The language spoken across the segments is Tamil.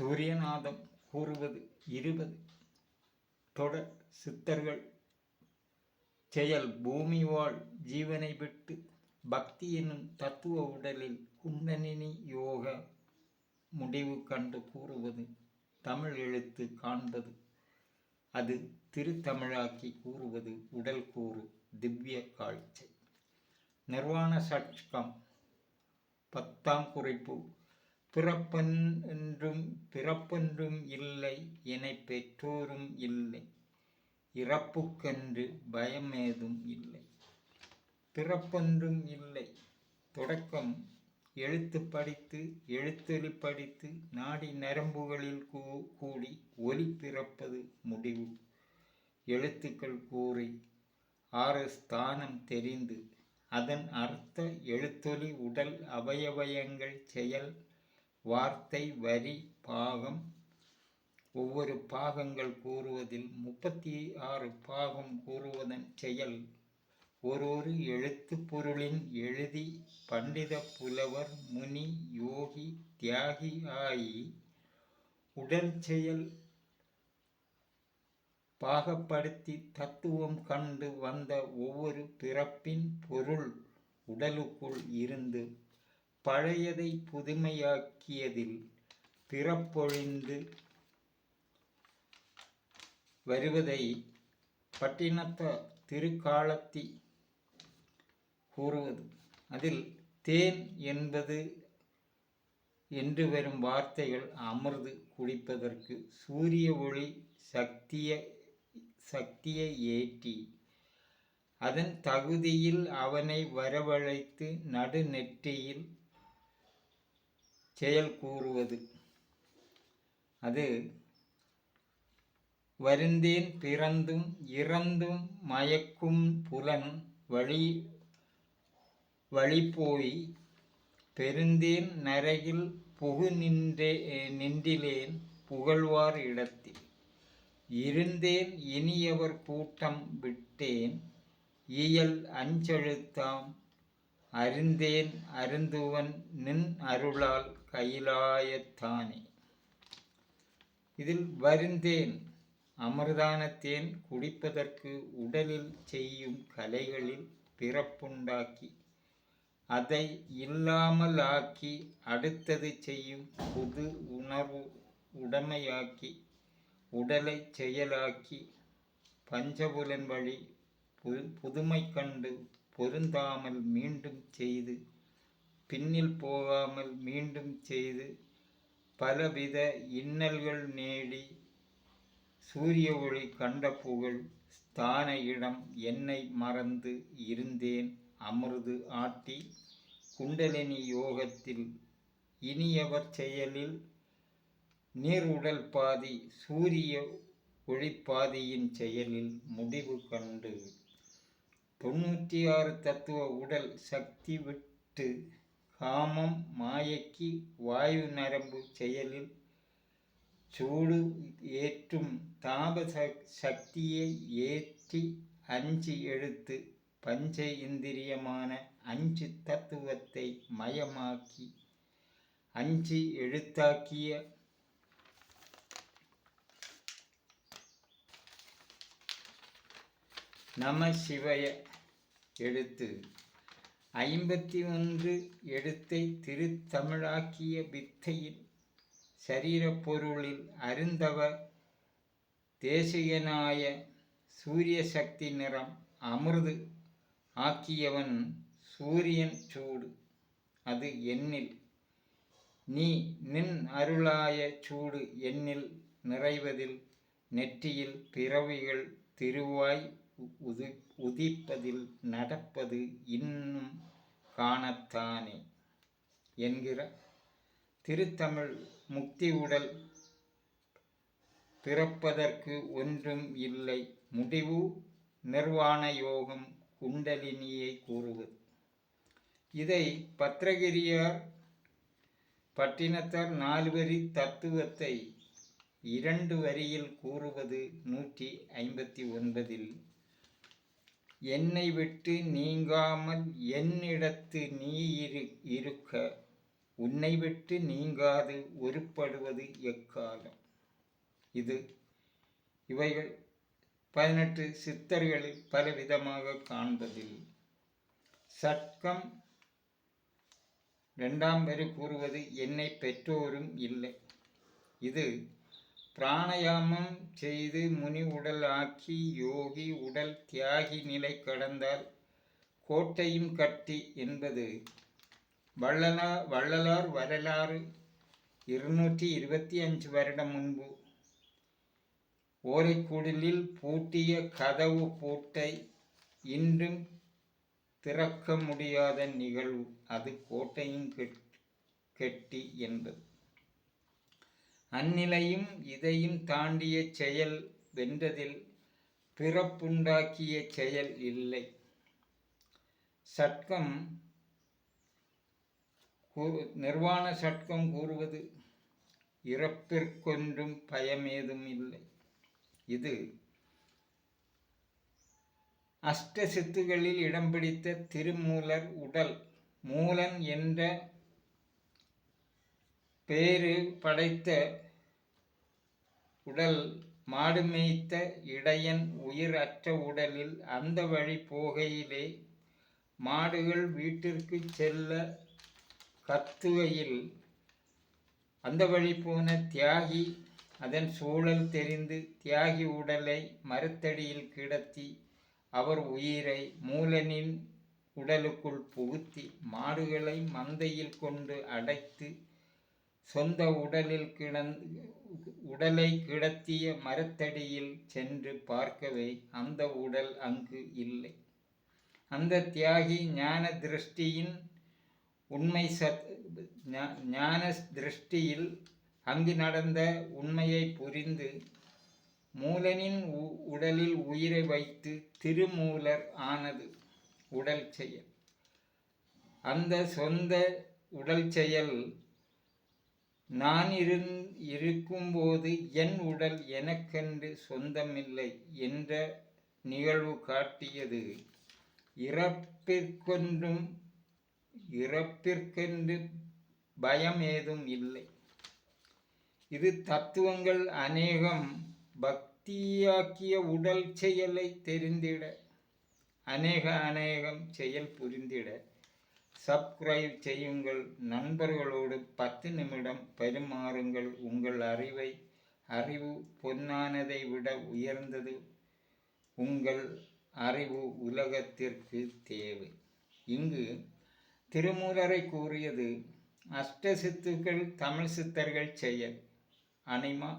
சூரியநாதம் கூறுவது இருபது. தொடர் சித்தர்கள் செயல் பூமி வாழ் ஜீவனை விட்டு பக்தி என்னும் தத்துவ உடலில் குண்டனினி யோக முடிவு கண்டு கூறுவது தமிழ் எழுத்து காண்பது. அது திருத்தமிழாக்கி கூறுவது உடல் கூறு திவ்ய காட்சி நிர்வாண சட்சம் பத்தாம் குறிப்பு பிறப்பன் என்றும் பிறப்பென்றும் இல்லை என பெற்றோரும் இல்லை. இறப்புக்கென்று பயமேதும் இல்லை. பிறப்பென்றும் இல்லை. தொடக்கம் எழுத்து படித்து எழுத்தொலி படித்து நாடி நரம்புகளில் கூ கூடி ஒலி பிறப்பது முடிவு. எழுத்துக்கள் கூறி ஆறு ஸ்தானம் தெரிந்து அதன் அர்த்த எழுத்தொலி உடல் அவயவயங்கள் செயல் வார்த்தை வரி பாகம். ஒவ்வொரு பாகங்கள் கூறுவதில் முப்பத்தி ஆறு பாகம் கூறுவதன் செயல் ஒரு ஒரு எழுத்து பொருளின் எழுதி பண்டித புலவர் முனி யோகி தியாகி ஆயி உடல் செயல் பாகப்படுத்தி தத்துவம் கண்டு வந்த ஒவ்வொரு பிறப்பின் பொருள் உடலுக்குள் இருந்து பழையதை புதுமையாக்கியதில் பிறப்பொழிந்து வருவதை பட்டினத்த திருக்காலத்தி கூறுவது. அதில் தேன் என்பது என்று வரும் வார்த்தைகள் அமர்ந்து குடிப்பதற்கு சூரிய ஒளி சக்திய சக்தியை ஏற்றி அதன் தகுதியில் அவனை வரவழைத்து நடுநெற்றியில் செயல் கூறுவது. அது வருந்தேன் பிறந்தும் இறந்தும் மயக்கும் புலன் வழி வழிபோய் பெருந்தேன் நரகில் புகு நின்றே நின்றிலேன் புகழ்வார் இடத்தில். இருந்தேன் இனியவர் கூட்டம் விட்டேன் இயல் அஞ்செழுத்தாம் அறிந்தேன் அருந்துவன் நின் அருளால் கைலாயத்தானே. இதில் வருந்தேன் அமிர்தானத்தேன் குடிப்பதற்கு உடலில் செய்யும் கலைகளில் பிறப்புண்டாக்கி அதை இல்லாமல் ஆக்கி அடுத்தது செய்யும் புது உணர்வு உடமையாக்கி உடலை செயலாக்கி பஞ்சபுலன் வழி புதுமை கண்டு பொருந்தாமல் மீண்டும் செய்து பின்னில் போகாமல் மீண்டும் செய்து பலவித இன்னல்கள் நேடி சூரிய ஒளி கண்ட புகழ் ஸ்தான இடம் என்னை மறந்து இருந்தேன் அமிர்து ஆட்டி குண்டலினி யோகத்தில் இனியவர் செயலில் நீர் உடல் பாதி சூரிய ஒளிப்பாதியின் செயலில் முடிவு கண்டு. தொண்ணூற்றி ஆறு தத்துவ உடல் சக்தி விட்டு காமம் மாயக்கி வாயு நரம்பு செயலில் சூடு ஏற்றும் தாப சக்தியை ஏற்றி அஞ்சு எழுத்து பஞ்ச இந்திரியமான அஞ்சு தத்துவத்தை மயமாக்கி அஞ்சு எழுத்தாக்கிய நம சிவய எழுத்து. ஐம்பத்தி ஒன்று எழுத்தை திருத்தமிழாக்கிய வித்தையின் சரீரப்பொருளில் அருந்தவ தேசிகனாய சூரிய சக்தி நிறம் அமிர்து ஆக்கியவன் சூரியன் சூடு. அது என்னில். நீ நின் அருளாய சூடு என்னில் நிறைவதில் நெற்றியில் பிறவிகள் திருவாய் உதி உதிப்பதில் நடப்பது இன்னும் காணத்தானே என்கிற திருத்தமிழ் முக்தி உடல் பிறப்பதற்கு ஒன்றும் இல்லை. முடிவு நிர்வாண யோகம் குண்டலினியை கூறுவது இதை பத்ரகிரியார் பட்டினத்தார் நாலுவரி தத்துவத்தை இரண்டு வரியில் கூறுவது நூற்றி ஐம்பத்தி ஒன்பதில் என்னை விட்டு நீங்காமல் என்னிடத்து நீ இரு இருக்க. உன்னை விட்டு நீங்காது ஒருப்படுவது எக்காலம்? இது இவைகள் பதினெட்டு சித்தர்களில் பலவிதமாக காண்பதில். சட்கம் இரண்டாம் வரி கூறுவது என்னை பெற்றோரும் இல்லை. இது பிராணயாமம் செய்து முனி உடல் ஆக்கி யோகி உடல் தியாகி நிலை கடந்தால் கோட்டையும் கட்டி என்பது வள்ளலா வள்ளலார் வரலாறு இருநூற்றி இருபத்தி அஞ்சு வருடம் முன்பு. ஓரைக்குடலில் பூட்டிய கதவு பூட்டை இன்றும் திறக்க முடியாத நிகழ்வு. அது கோட்டையும் கெட்- கெட்டி என்பது. அந்நிலையும் இதையும் தாண்டிய செயல் வென்றதில் பிறப்புண்டாக்கிய செயல் இல்லை. சட்கம் கூ- நிர்வாண சட்கம் கூறுவது இறப்பிற்கொன்றும் பயமேதும் இல்லை. இது அஷ்ட சித்துகளில் இடம் பிடித்த திருமூலர் உடல் மூலன் என்ற பேறு படைத்த உடல் மாடு மேய்த்த இடையன் உயிர் அற்ற உடலில் அந்த வழி போகையிலே மாடுகள் வீட்டிற்கு செல்ல கத்துகையில் அந்த வழி போன தியாகி அதன் சூழல் தெரிந்து தியாகி உடலை மரத்தடியில் கிடத்தி அவர் உயிரை மூலனின் உடலுக்குள் புகுத்தி மாடுகளை மந்தையில் கொண்டு அடைத்து சொந்த உடலில் கிடந்து உடலை கிடத்திய மரத்தடியில் சென்று பார்க்கவே அந்த உடல் அங்கு இல்லை. அந்த தியாகி ஞான திருஷ்டியின் உண்மை சத் ஞா- ஞான திருஷ்டியில் அங்கு நடந்த உண்மையை புரிந்து மூலனின் உ- உடலில் உயிரை வைத்து திருமூலர் ஆனது உடல் செயல். அந்த சொந்த உடல் செயல் நான் இருந் இருக்கும்போது என் உடல் எனக்கென்று சொந்தமில்லை என்ற நிகழ்வு காட்டியது. இறப்பிற்கொன்றும் இறப்பிற்கென்று பயம் ஏதும் இல்லை. இது தத்துவங்கள் அநேகம் பக்தியாக்கிய உடல் செயலை தெரிந்திட அநேக அநேகம் செயல் புரிந்திட சப்ஸ்கிரைப் செய்யுங்கள். நண்பர்களோடு பத்து நிமிடம் பரிமாறுங்கள். உங்கள் அறிவை அறிவு பொன்னானதை விட உயர்ந்தது. உங்கள் அறிவு உலகத்திற்கு தேவை. இங்கு திருமூலரை கூறியது அஷ்ட சித்துக்கள் தமிழ் சித்தர்கள் செயல் அனிமா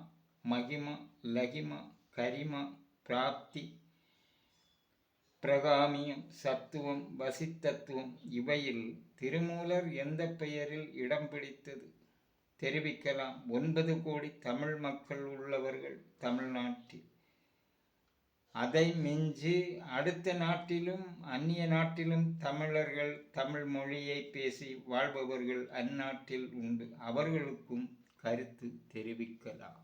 மகிமா லகிமா கரிமா பிராப்தி பிரகாமியம் சத்துவம் வசித்தத்துவம் இவையில் திருமூலர் எந்த பெயரில் இடம் பிடித்தது? தெரிவிக்கலாம். ஒன்பது கோடி தமிழ் மக்கள் உள்ளவர்கள் தமிழ்நாட்டில். அதை மிஞ்சி அடுத்த நாட்டிலும் அந்நிய நாட்டிலும் தமிழர்கள் தமிழ் மொழியை பேசி வாழ்பவர்கள் அந்நாட்டில் உண்டு. அவர்களுக்கும் கருத்து தெரிவிக்கலாம்.